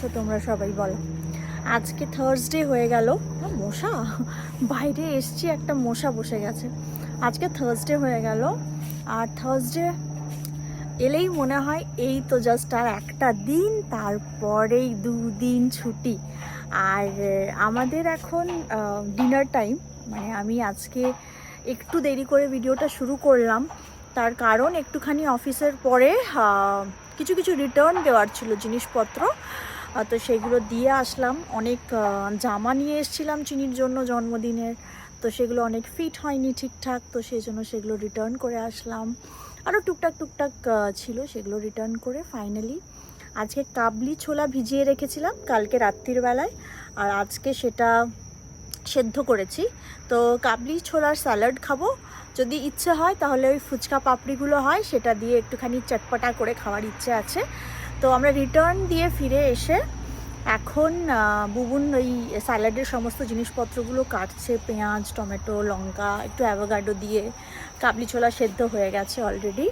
আছো তোমরা সবাই, বলো। আজকে থার্সডে হয়ে গেল। মশা? বাইরে এসছি, একটা মশা বসে গেছে। আজকে থার্সডে হয়ে গেল, আর থার্সডে এলেই মনে হয় এই তো জাস্ট আর একটা দিন, তারপরেই দুদিন ছুটি। আর আমাদের এখন ডিনার টাইম মানে আমি আজকে একটু দেরি করে ভিডিওটা শুরু করলাম। তার কারণ একটুখানি অফিসের পরে কিছু কিছু রিটার্ন দেওয়ার ছিল, জিনিসপত্র। তো সেগুলো দিয়ে আসলাম। অনেক জামা নিয়ে এসেছিলাম চিনির জন্য জন্মদিনের। তো সেগুলো অনেক ফিট হয়নি ঠিকঠাক, তো সেই জন্য সেগুলো রিটার্ন করে আসলাম। আরও টুকটাক টুকটাক ছিল, সেগুলো রিটার্ন করে ফাইনালি আজকে কাবলি ছোলা ভিজিয়ে রেখেছিলাম কালকে রাত্রির বেলায়। আর আজকে সেটা সেদ্ধ করেছি। তো কাবলি ছোলার স্যালাড খাব। যদি ইচ্ছে হয় তাহলে ওই ফুচকা পাপড়িগুলো হয়, সেটা দিয়ে একটুখানি চটপটা করে খাওয়ার ইচ্ছে আছে। তো আমরা রিটার্ন দিয়ে ফিরে এসে এখন বুবুন ওই স্যালাডের সমস্ত জিনিসপত্রগুলো কাটছে, পেঁয়াজ, টমেটো, লঙ্কা, একটু অ্যাভোগাডো দিয়ে কাবলি ছোলা সেদ্ধ হয়ে গেছে অলরেডি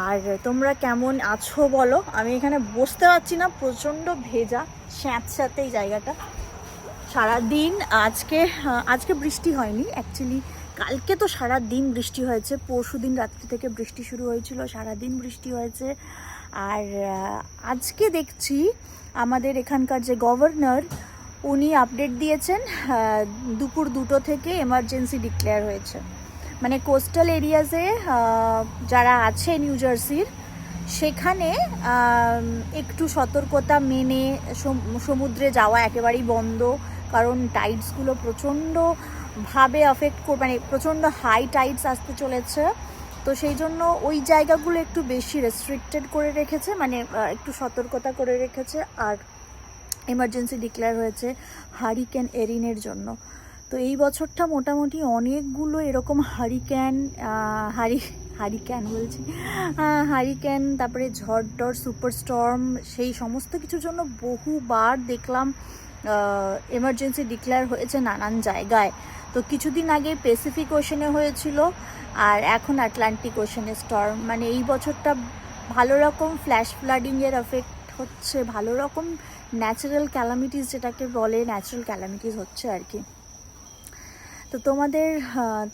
আর তোমরা কেমন আছো বলো? আমি এখানে বসতে পারছি না, প্রচণ্ড ভেজা স্যাঁতস্যাঁতে এই জায়গাটা। সারা দিন আজকে আজকে বৃষ্টি হয়নি অ্যাকচুয়ালি কালকে তো সারা দিন বৃষ্টি হয়েছে পরশু দিন রাত্রি থেকে বৃষ্টি শুরু হয়েছিল সারা দিন বৃষ্টি হয়েছে। আর আজকে দেখছি আমাদের এখানকার যে গভর্নর, উনি আপডেট দিয়েছেন দুপুর দুটো থেকে এমার্জেন্সি ডিক্লেয়ার হয়েছে। মানে কোস্টাল এরিয়াজে যারা আছে নিউ জার্সির সেখানে একটু সতর্কতা মেনে সম- সমুদ্রে যাওয়া একেবারেই বন্ধ, কারণ টাইডসগুলো প্রচণ্ডভাবে অফেক্ট কর মানে প্রচণ্ড হাই টাইডস আসতে চলেছে। তো সেই জন্য ওই জায়গাগুলো একটু বেশি রেস্ট্রিক্টেড করে রেখেছে মানে একটু সতর্কতা করে রেখেছে আর এমার্জেন্সি ডিক্লেয়ার হয়েছে হারিকেন এরিনের জন্য। তো এই বছরটা মোটামুটি অনেকগুলো এরকম হারিক্যান হারি হারিক্যান বলছি আহ, হারিকেন তারপরে ঝড় টর সুপার স্টর্ম সেই সমস্ত কিছুর জন্য বহুবার দেখলাম এমার্জেন্সি ডিক্লেয়ার হয়েছে নানান জায়গায়। তো কিছুদিন আগে প্যাসিফিক ওশনে হয়েছিল আর এখন আটলান্টিক ওশনে স্টর্ম মানে এই বছরটা ভালো রকম ফ্ল্যাশ ফ্লাডিংয়ের এফেক্ট হচ্ছে, ভালো রকম ন্যাচারাল ক্যালামিটিস যেটাকে বলে ন্যাচারাল ক্যালামিটিস হচ্ছে আর কি। তো তোমাদের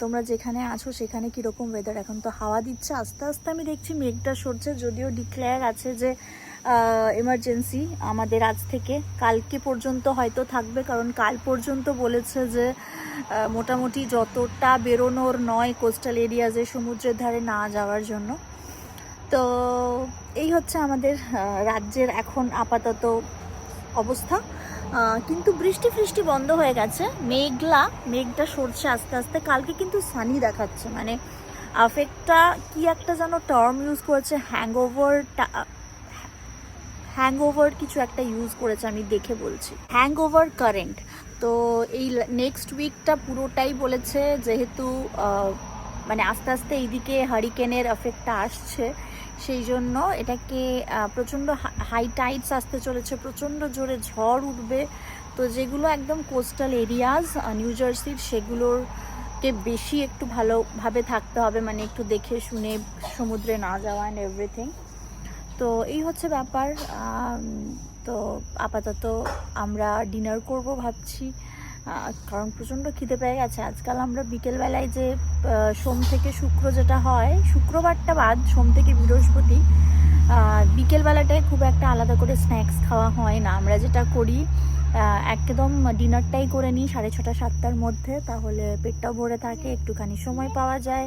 তোমরা যেখানে আছো সেখানে কীরকম ওয়েদার এখন তো হাওয়া দিচ্ছে, আস্তে আস্তে আমি দেখছি মেঘটা সরছে, যদিও ডিক্লেয়ার আছে যে এমার্জেন্সি আমাদের আজ থেকে, কালকে পর্যন্ত হয়তো থাকবে, কারণ কাল পর্যন্ত বলেছে যে মোটামুটি যতটা বেরোনোর নয় কোস্টাল এরিয়াজে সমুদ্রের ধারে না যাওয়ার জন্য। তো এই হচ্ছে আমাদের রাজ্যের এখন আপাতত অবস্থা। কিন্তু বৃষ্টি ফৃষ্টি বন্ধ হয়ে গেছে। মেঘলা, মেঘটা সরছে আস্তে আস্তে। কালকে কিন্তু সানি দেখাচ্ছে। মানে আফেক্টটা কি একটা যেন টার্ম ইউজ করেছে হ্যাংওভার হ্যাংওভার কিছু একটা ইউজ করেছে, আমি দেখে বলছি। হ্যাংওভার কারেন্ট তো এই নেক্সট উইকটা পুরোটাই বলেছে যেহেতু মানে আস্তে আস্তে এইদিকে হারিকেনের এফেক্টটা আসছে, সেই জন্য এটাকে প্রচণ্ড হাই টাইডস আসতে চলেছে, প্রচণ্ড জোরে ঝড় উঠবে। তো যেগুলো একদম কোস্টাল এরিয়াজ নিউ জার্সির সেগুলোর কে বেশি একটু ভালোভাবে থাকতে হবে মানে একটু দেখে শুনে সমুদ্রে না যাওয়া অ্যান্ড এভরিথিং তো এই হচ্ছে ব্যাপার তো আপাতত আমরা ডিনার করব ভাবছি। কারণ প্রচণ্ড খিদে পেয়ে গেছে। আজকাল আমরা বিকেলবেলায় যে সোম থেকে শুক্র যেটা হয়, শুক্রবারটা বাদ, সোম থেকে বৃহস্পতি বিকেলবেলাটায় খুব একটা আলাদা করে স্ন্যাক্স খাওয়া হয় না। আমরা যেটা করি একদম ডিনারটাই করে নিই সাড়ে ছটা, সাতটার মধ্যে। তাহলে পেটটাও ভরে থাকে, একটুখানি সময় পাওয়া যায়।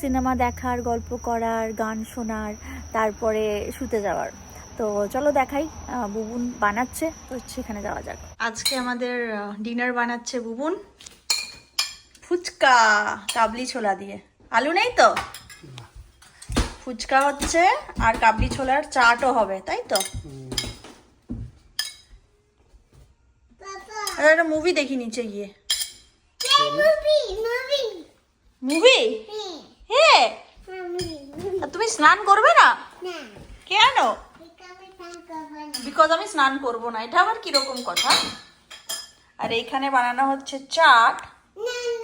সিনেমা দেখার, গল্প করার, গান শোনার, তারপরে শুতে যাওয়ার। তো চলো দেখাই বুবুন বানাচ্ছে, তো সেখানে যাওয়া যাক। আজকে আমাদের ডিনার বানাচ্ছে বুবুন। ফুচকা, কাবলি ছোলা দিয়ে। আলু নেই তো? ফুচকা হচ্ছে আর কাবলি ছোলার চাটও হবে তাই তো? একটা মুভি দেখি নিচে গিয়ে। মুভি হ্যাঁ। তুমি স্নান করবে না? কেন? বিকজ আমি স্নান করব না। এটা আবার কীরকম কথা? আর এইখানে বানানো হচ্ছে চাট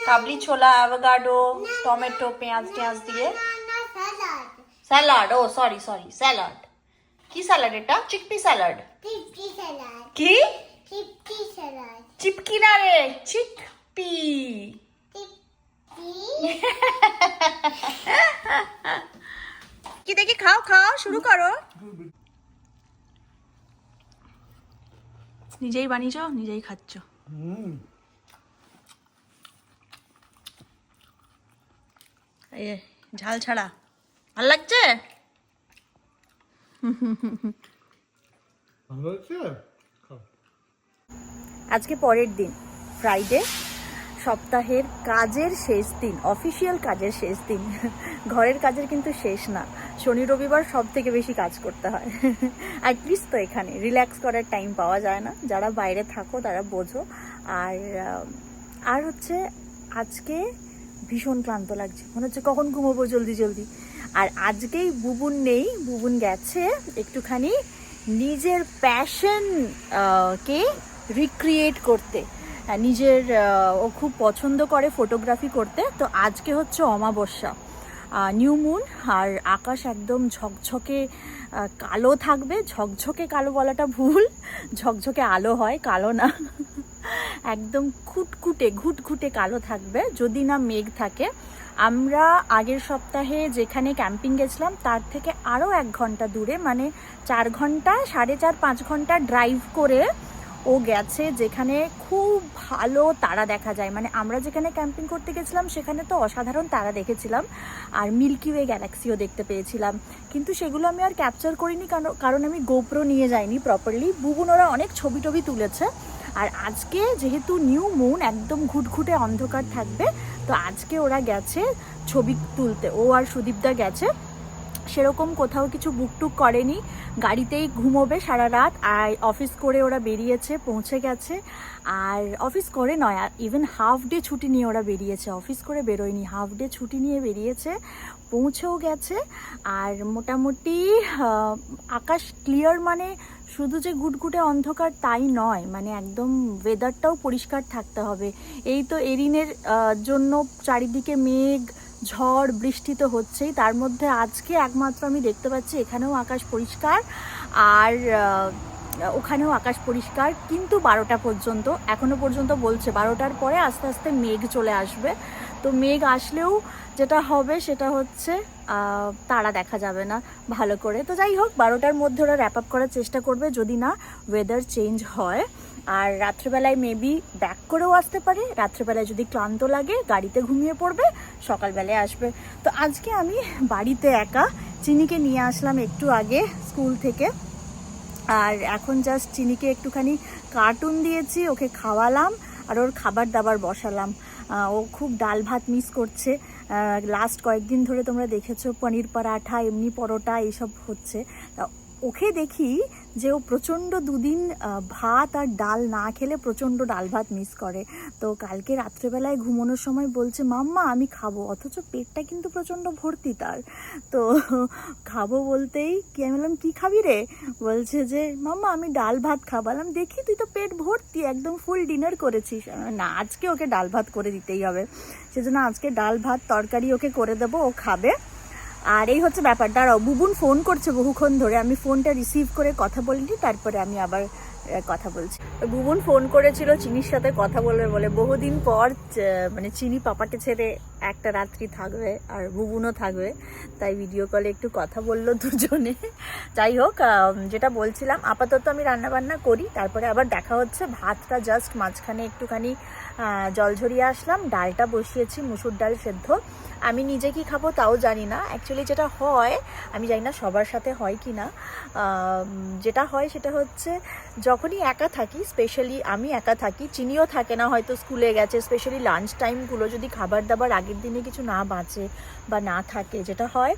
কাবলি ছোলা অ্যাভোগাডো টমেটো পেঁয়াজ টেঁয়াজ দিয়ে। স্যালাড ও সরি সরি স্যালাড কি স্যালাড এটা চিকপি স্যালাড কি চিপকি না রে চিকপি কি দেখি খাও খাও শুরু করো নিজেই বানিয়েছো নিজেই খাচ্ছ এই ঝাল ছাড়া ভালো লাগছে। আজকে পরের দিন ফ্রাইডে সপ্তাহের কাজের শেষ দিন অফিসিয়াল কাজের শেষ দিন। ঘরের কাজের কিন্তু শেষ না। শনি রবিবার সব থেকে বেশি কাজ করতে হয়। অ্যাটলিস্ট তো এখানে। রিল্যাক্স করার টাইম পাওয়া যায় না। যারা বাইরে থাকো তারা বোঝো। আর আর হচ্ছে আজকে ভীষণ ক্লান্ত লাগছে। মনে হচ্ছে কখন ঘুমোবো জলদি জলদি। আর আজকেই বুবুন নেই, বুবুন গেছে একটুখানি নিজের প্যাশন কে রিক্রিয়েট করতে। নিজের ও খুব পছন্দ করে ফটোগ্রাফি করতে। তো আজকে হচ্ছে অমাবস্যা। নিউ মুন আর আকাশ একদম ঝকঝকে কালো থাকবে। ঝকঝকে কালো বলাটা ভুল। ঝকঝকে আলো হয়, কালো না। একদম খুটখুটে, ঘুটঘুটে কালো থাকবে। যদি না মেঘ থাকে আমরা আগের সপ্তাহে যেখানে ক্যাম্পিং গেছিলাম, তার থেকে আরও এক ঘণ্টা দূরে মানে চার ঘণ্টা, সাড়ে চার, পাঁচ ঘণ্টা ড্রাইভ করে ও গেছে যেখানে খুব ভালো তারা দেখা যায়। মানে আমরা যেখানে ক্যাম্পিং করতে গেছিলাম, সেখানে তো অসাধারণ তারা দেখেছিলাম। আর মিল্কি ওয়ে গ্যালাক্সিও দেখতে পেয়েছিলাম। কিন্তু সেগুলো আমি আর ক্যাপচার করিনি, কারণ কারণ আমি গোপ্রো নিয়ে যাইনি প্রপারলি বুবুন ওরা অনেক ছবি টবি তুলেছে। আর আজকে যেহেতু নিউ মুন, একদম ঘুটঘুটে অন্ধকার থাকবে, তো আজকে ওরা গেছে ছবি তুলতে। ও আর সুদীপদা গেছে। সেরকম কোথাও কিছু বুক টুক করেনি। গাড়িতেই ঘুমোবে সারা রাত আর অফিস করে ওরা বেরিয়েছে, পৌঁছে গেছে। আর অফিস করে নয় ইভেন হাফ ডে ছুটি নিয়ে ওরা বেরিয়েছে। অফিস করে বেরোয়নি হাফ ডে ছুটি নিয়ে বেরিয়েছে, পৌঁছেও গেছে। আর মোটামুটি আকাশ ক্লিয়ার মানে শুধু যে গুটগুটে অন্ধকার তাই নয় মানে একদম ওয়েদারটাও পরিষ্কার থাকতে হবে। এই তো এরিনের জন্য চারিদিকে মেঘ, ঝড়, বৃষ্টি তো হচ্ছেই। তার মধ্যে আজকে একমাত্র আমি দেখতে পাচ্ছি এখানেও আকাশ পরিষ্কার আর ওখানেও আকাশ পরিষ্কার, কিন্তু বারোটা পর্যন্ত, এখনও পর্যন্ত বলছে বারোটার পরে আস্তে আস্তে মেঘ চলে আসবে। তো মেঘ আসলেও যেটা হবে সেটা হচ্ছে তারা দেখা যাবে না ভালো করে। তো যাই হোক, বারোটার মধ্যে ওরা র্যাপ আপ করার চেষ্টা করবে যদি না ওয়েদার চেঞ্জ হয়। আর রাত্রেবেলায় মেবি ব্যাক করেও আসতে পারে। রাত্রেবেলায় যদি ক্লান্ত লাগে, গাড়িতে ঘুমিয়ে পড়বে, সকালবেলায় আসবে। তো আজকে আমি বাড়িতে একা, চিনিকে নিয়ে আসলাম একটু আগে স্কুল থেকে। আর এখন জাস্ট চিনিকে একটুখানি কার্টুন দিয়েছি, ওকে খাওয়ালাম, আর ওর খাবার দাবার বসালাম। ও খুব ডাল ভাত মিস করছে। লাস্ট কয়েকদিন ধরে তোমরা দেখেছ, পনির পরাঠা, এমনি পরোটা, এইসব হচ্ছে। ওকে দেখি যে ও প্রচণ্ড দুদিন ভাত আর ডাল না খেলে প্রচণ্ড ডাল ভাত মিস করে। তো কালকে রাত্রেবেলায় ঘুমানোর সময় বলছে, মাম্মা, আমি খাব। অথচ পেটটা কিন্তু প্রচণ্ড ভর্তি তার। তো খাব বলতেই কি, আমি বললাম, কী খাবি রে? বলছে যে, মাম্মা, আমি ডাল ভাত খাবালাম দেখি, তুই তো পেট ভর্তি, একদম ফুল ডিনার করেছিস। না, আজকে ওকে ডাল ভাত করে দিতেই হবে। সেজন্য আজকে ডাল ভাত তরকারি ওকে করে দেবো, ও খাবে। আর এই হচ্ছে ব্যাপার। দাঁড়াও, বুবুন ফোন করছে বহুক্ষণ ধরে। আমি ফোনটা রিসিভ করে কথা বলিনি, তারপরে আমি আবার কথা বলছি। বুবুন ফোন করেছিল চিনির সাথে কথা বলবে বলে। বহুদিন পর মানে চিনি পাপাকে ছেড়ে একটা রাত্রি থাকবে আর বুবুনও থাকবে। তাই ভিডিও কলে একটু কথা বলল দুজনে। যাই হোক যেটা বলছিলাম, আপাতত আমি রান্না বান্না করি। তারপরে আবার দেখা হচ্ছে, ভাতটা জাস্ট মাঝখানে একটুখানি জল ঝরিয়ে আসলাম, ডালটা বসিয়েছি, মুসুর ডাল সেদ্ধ। আমি নিজে কি খাব তাও জানি না। অ্যাকচুয়ালি যেটা হয়, আমি জানি না সবার সাথে হয় কি না। যেটা হয় সেটা হচ্ছে, যখনই একা থাকি স্পেশালি আমি একা থাকি, চিনিও থাকে না হয়তো স্কুলে গেছে স্পেশালি লাঞ্চ টাইমগুলো যদি খাবার দাবার আগের দিনে কিছু না বাঁচে বা না থাকে, যেটা হয়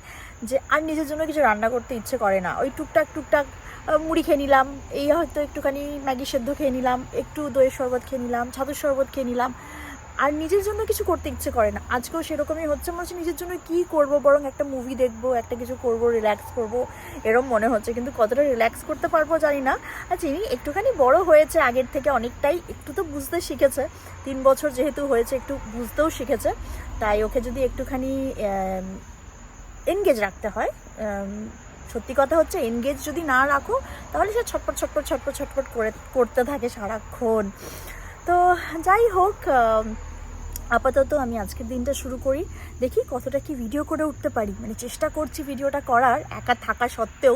যে আর নিজের জন্য কিছু রান্না করতে ইচ্ছে করে না। ওই টুকটাক টুকটাক মুড়ি খেয়ে নিলাম। এই হয়তো একটুখানি ম্যাগি সেদ্ধ খেয়ে নিলাম, একটু দইয়ের শরবত খেয়ে নিলাম, ছাতুর শরবত খেয়ে নিলাম। আর নিজের জন্য কিছু করতে ইচ্ছে করে না। আজকেও সেরকমই হচ্ছে, মনে হচ্ছে নিজের জন্য কি করব, বরং একটা মুভি দেখব, একটা কিছু করব রিল্যাক্স করব, এরম মনে হচ্ছে। কিন্তু কতটা রিল্যাক্স করতে পারব জানি না। আর চিনি একটুখানি বড় হয়েছে আগের থেকে অনেকটাই, একটু তো বুঝতে শিখেছে। তিন বছর যেহেতু হয়েছে, একটু বুঝতেও শিখেছে। তাই ওকে যদি একটুখানি এনগেজ রাখতে হয় সত্যি কথা হচ্ছে এনগেজ যদি না রাখো, তাহলে সে ছটপট ছটপট ছটপট ছটপট করে, করতে থাকে সারাক্ষণ। তো যাই হোক আপাতত আমি আজকের দিনটা শুরু করি। দেখি কতটা কি ভিডিও করে উঠতে পারি। মানে চেষ্টা করছি ভিডিওটা করার, একা থাকা সত্ত্বেও।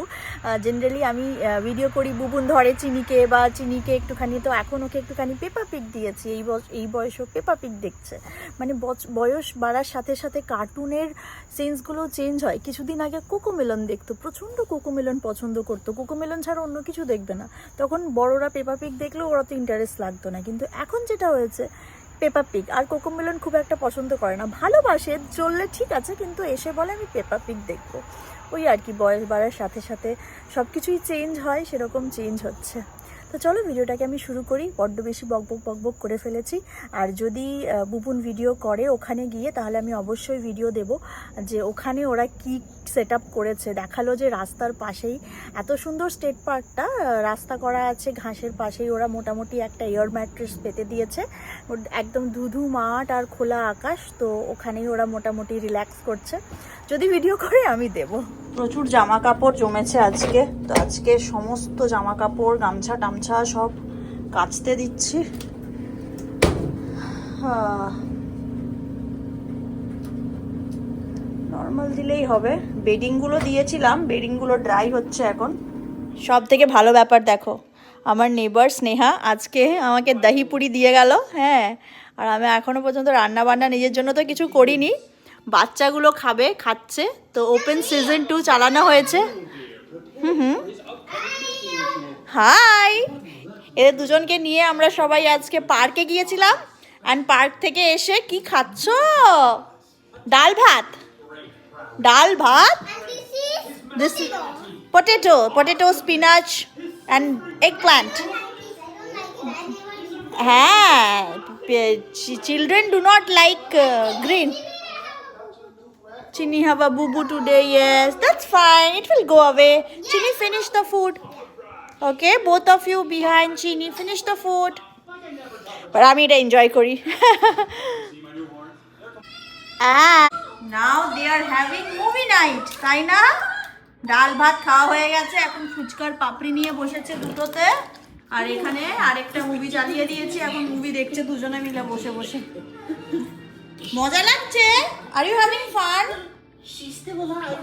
জেনারেলি আমি ভিডিও করি বুবুন ধরে চিনিকে বা চিনিকে একটুখানি তো এখন ওকে একটুখানি পেপা পিক দিয়েছি। এই বয়স, এই বয়সেও পেপা পিক দেখছে। মানে বয়স বাড়ার সাথে সাথে কার্টুনের সেন্সগুলো চেঞ্জ হয়। কিছুদিন আগে কোকোমেলন দেখতো, প্রচণ্ড কোকোমেলন পছন্দ করতো। কোকোমেলন ছাড়া অন্য কিছু দেখবে না। তখন বড়রা পেপা পিক দেখলেও ওরা তো ইন্টারেস্ট লাগতো না। কিন্তু এখন যেটা হয়েছে পেপা পিক। আর কোকোমেলন খুব একটা পছন্দ করে না। ভালোবাসে চললে ঠিক আছে, কিন্তু এসে বলে, আমি পেপা পিক দেখব। ওই আর কি, বয়স বাড়ার সাথে সাথে সব কিছুই চেঞ্জ হয়, সেরকম চেঞ্জ হচ্ছে। তো চলো, ভিডিওটাকে আমি শুরু করি। বড্ড বেশি বকবক বকবক করে ফেলেছি। আর যদি বুবুন ভিডিও করে ওখানে গিয়ে, তাহলে আমি অবশ্যই ভিডিও দেব যে ওখানে ওরা কি সেট করেছে, দেখাল যে রাস্তার পাশেই, এত সুন্দর স্টেট পার্কটা রাস্তা করা আছে ঘাসের পাশেই, ওরা মোটামুটি একটা এয়ার ম্যাট্রেস পেতে দিয়েছে। একদম ধুধু মাঠ আর খোলা আকাশ, তো ওখানেই ওরা মোটামুটি রিল্যাক্স করছে। যদি ভিডিও করে, আমি দেব। প্রচুর জামা কাপড় জমেছে আজকে, তো আজকে সমস্ত জামা কাপড় গামছা টামছা সব কাচতে দিচ্ছি। নর্মাল দিলেই হবে। বেডিংগুলো দিয়েছিলাম। বেডিংগুলো ড্রাই হচ্ছে এখন। সব থেকে ভালো ব্যাপার দেখো, আমার নেবার স্নেহা আজকে আমাকে দহি পুরি দিয়ে গেল হ্যাঁ। আর আমি এখনও পর্যন্ত রান্না বান্না নিজের জন্য তো কিছু করিনি। বাচ্চাগুলো খাবে, খাচ্ছে। তো ওপেন সিজন টু চালানো হয়েছে। হুম হুম। হাই এদের দুজনকে নিয়ে আমরা সবাই আজকে পার্কে গিয়েছিলাম। অ্যান্ড পার্ক থেকে এসে কি খাচ্ছ? ডাল ভাত। ডাল ভাত this potato potato spinach and eggplant হ্যাঁ children do not like uh, green Chini have a boo boo today, yes. That's fine. It will go away. Chini, finish the food. Okay, both of you behind Chini, finish the food. But আমি এটা enjoy করি And now they are having movie night তাই না? ডাল ভাত খাওয়া হয়ে গেছে, এখন ফুচকার পাপড়ি নিয়ে বসেছে দুটোতে। আর এখানে আরেকটা মুভি চালিয়ে দিয়েছি, এখন মুভি দেখছে দুজনে মিলে বসে বসে। মজা লাগছে? আর ইউ হ্যাভিং ফান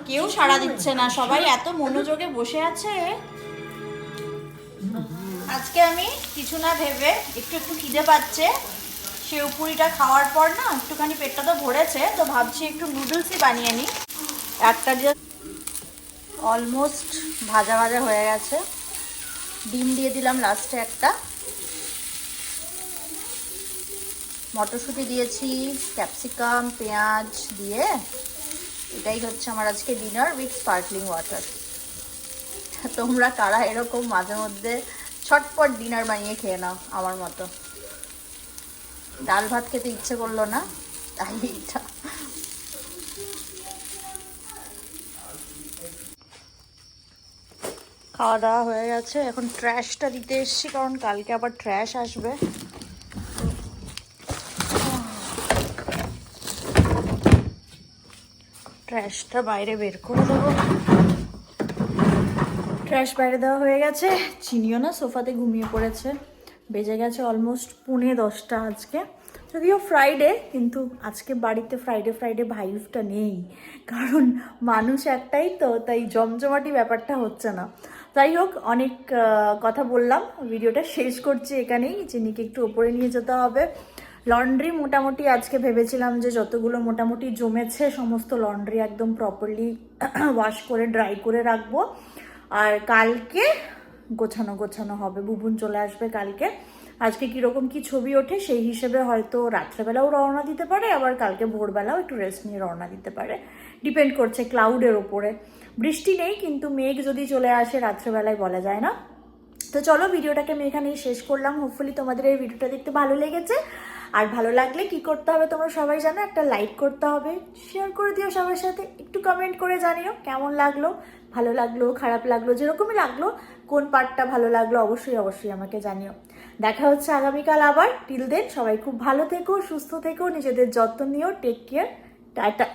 কেউ সাড়া দিচ্ছে না, সবাই এত মনোযোগে বসে আছে। আজকে আমি কিছু না ভেবে একটু একটু খিদে পাচ্ছে। সেও পুরিটা খাওয়ার পর না একটুখানি পেটটা তো ভরেছে, তো ভাবছি একটু নুডলসই বানিয়ে নিই। একটা যে অলমোস্ট ভাজা ভাজা হয়ে গেছে। ডিম দিয়ে দিলাম লাস্টে একটা। মটরশুঁটি দিয়েছি ক্যাপসিকাম পেঁয়াজ দিয়ে। এটাই হচ্ছে আমার আজকে ডিনার উইথ স্পার্কলিং ওয়াটার তোমরা কারা এরকম মাঝে মধ্যে ছটপট ডিনার বানিয়ে খেয়ে নাও, আমার মতো। ডাল ভাত খেতে ইচ্ছে করল না, তাই এইটা খাওয়া দাওয়া হয়ে গেছে, এখন ট্র্যাশটা দিতে এসছি, কারণ কালকে আবার ট্র্যাশ আসবে। ট্র্যাশটা বাইরে বের করে দেবো। ট্র্যাশ বাইরে দেওয়া হয়ে গেছে, চিনিও না, সোফাতে ঘুমিয়ে পড়েছে। বেজে গেছে অলমোস্ট পুনে দশটা আজকে। যদিও ফ্রাইডে কিন্তু আজকে বাড়িতে ফ্রাইডে ফ্রাইডে ভাইভটা নেই। কারণ মানুষ একটাই তো, তাই জমজমাটি ব্যাপারটা হচ্ছে না। যাই হোক, অনেক কথা বললাম। ভিডিওটা শেষ করছি এখানেই চিনিকে একটু ওপরে নিয়ে যেতে হবে। লন্ড্রি মোটামুটি আজকে ভেবেছিলাম যে যতগুলো মোটামুটি জমেছে, সমস্ত লন্ড্রি একদম প্রপারলি ওয়াশ করে ড্রাই করে রাখব। আর কালকে গোছানো গোছানো হবে। বুবুন চলে আসবে কালকে। আজকে কীরকম কি ছবি ওঠে সেই হিসেবে হয়তো রাত্রেবেলাও রওনা দিতে পারে, আবার কালকে ভোরবেলাও একটু রেস্ট নিয়ে রওনা দিতে পারে। ডিপেন্ড করছে ক্লাউডের ওপরে বৃষ্টি নেই, কিন্তু মেঘ যদি চলে আসে রাত্রেবেলায় বলা যায় না। তো চলো ভিডিওটাকে আমি এখানেই শেষ করলাম। হোপফুলি তোমাদের এই ভিডিওটা দেখতে ভালো লেগেছে। আর ভালো লাগলে কি করতে হবে তোমরা সবাই জানো, একটা লাইক করতে হবে। শেয়ার করে দিও সবার সাথে। একটু কমেন্ট করে জানিও কেমন লাগল। ভালো লাগল, খারাপ লাগল, যেরকমই লাগল কোন পার্টটা ভালো লাগল অবশ্যই অবশ্যই আমাকে জানিও। দেখা হচ্ছে আগামীকাল আবার। টিল দেন সবাই খুব ভালো থেকো, সুস্থ থেকো, নিজেদের যত্ন নিও টেক কেয়ার টাটা।